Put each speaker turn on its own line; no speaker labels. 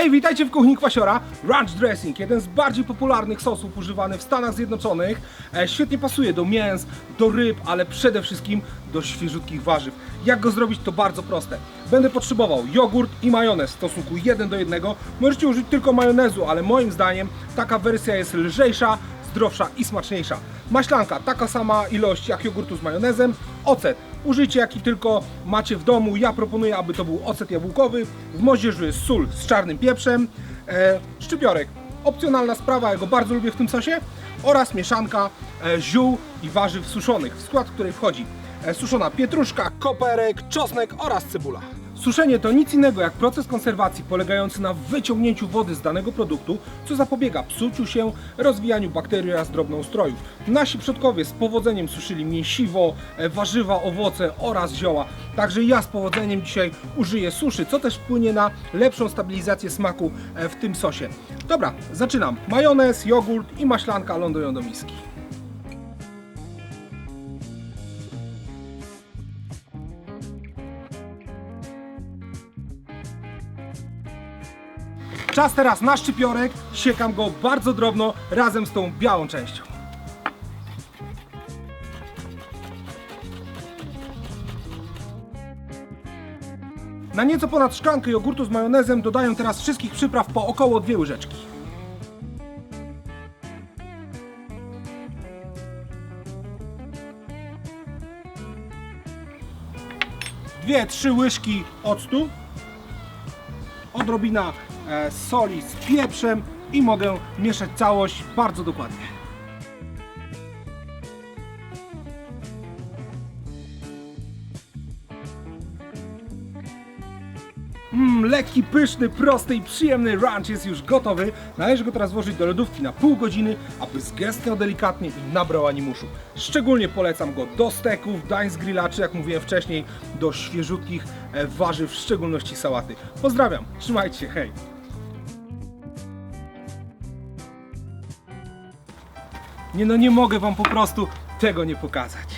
Hej, witajcie w kuchni Kwasiora. Ranch dressing, jeden z bardziej popularnych sosów używany w Stanach Zjednoczonych. E, świetnie pasuje do mięs, do ryb, ale przede wszystkim do świeżutkich warzyw. Jak go zrobić to bardzo proste. Będę potrzebował jogurt i majonez w stosunku 1 do 1. Możecie użyć tylko majonezu, ale moim zdaniem taka wersja jest lżejsza, zdrowsza i smaczniejsza. Maślanka, taka sama ilość jak jogurtu z majonezem. Ocet, użyjcie jaki tylko macie w domu. Ja proponuję, aby to był ocet jabłkowy. W moździerzu sól z czarnym pieprzem. E, szczypiorek, opcjonalna sprawa, ja go bardzo lubię w tym sosie. Oraz mieszanka e, ziół i warzyw suszonych, w skład której wchodzi e, suszona pietruszka, koperek, czosnek oraz cebula. Suszenie to nic innego jak proces konserwacji polegający na wyciągnięciu wody z danego produktu, co zapobiega psuciu się, rozwijaniu bakterii oraz drobnoustrojów. Nasi przodkowie z powodzeniem suszyli mięsiwo, e, warzywa, owoce oraz zioła. Także ja z powodzeniem dzisiaj użyję suszy, co też wpłynie na lepszą stabilizację smaku e, w tym sosie. Dobra, zaczynam. Majonez, jogurt i maślanka lądują do miski. Czas teraz na szczypiorek. Siekam go bardzo drobno razem z tą białą częścią. Na nieco ponad szklankę jogurtu z majonezem dodaję teraz wszystkich przypraw po około dwie łyżeczki. Dwie, trzy łyżki octu odrobina soli z pieprzem i mogę mieszać całość bardzo dokładnie. Mmm, lekki, pyszny, prosty i przyjemny ranch jest już gotowy. Należy go teraz włożyć do lodówki na pół godziny, aby zgęstniał delikatnie i nabrał animuszu. Szczególnie polecam go do steków, dań z grilla, czy jak mówiłem wcześniej, do świeżutkich e, warzyw, w szczególności sałaty. Pozdrawiam, trzymajcie się, hej! Nie no, nie mogę wam po prostu tego nie pokazać.